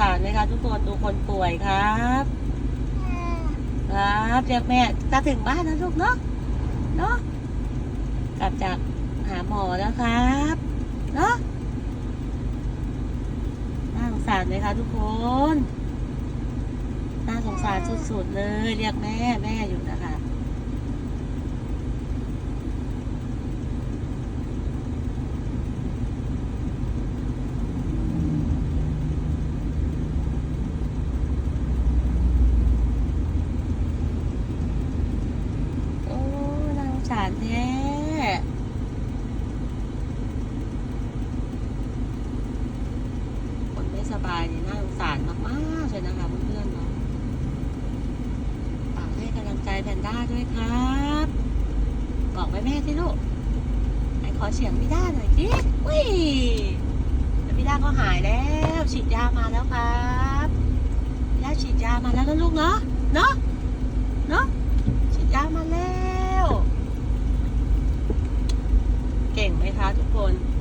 สารไหมคะ ทุกคนดูคนป่วยครับ ครับเรียกแม่จะถึงบ้านแล้วลูกเนาะเนาะกลับจากหาหมอแล้วครับเนาะน่าสงสารไหมคะทุกคนน่าสงสารสุดๆเลย เรียกแม่แม่อยู่นะคะ โอ้น่าสงสาร แท้คนไม่สบายนี่น่าสงสารมากๆเลยนะคะเพื่อนๆเนาะฝากให้กำลังใจแพนด้าด้วยครับบอกไว้แม่สิลูกไอ้ขอเสียงพี่ด้าหน่อยสิวิแล้วพี่ด้าก็หายแล้วฉีดยามาแล้วครับพี่ด้าฉีดยามาแล้วนะลูกเนาะเนาะเนาะ ฉีดยา มาแล้วเก่งไหมคะทุกคน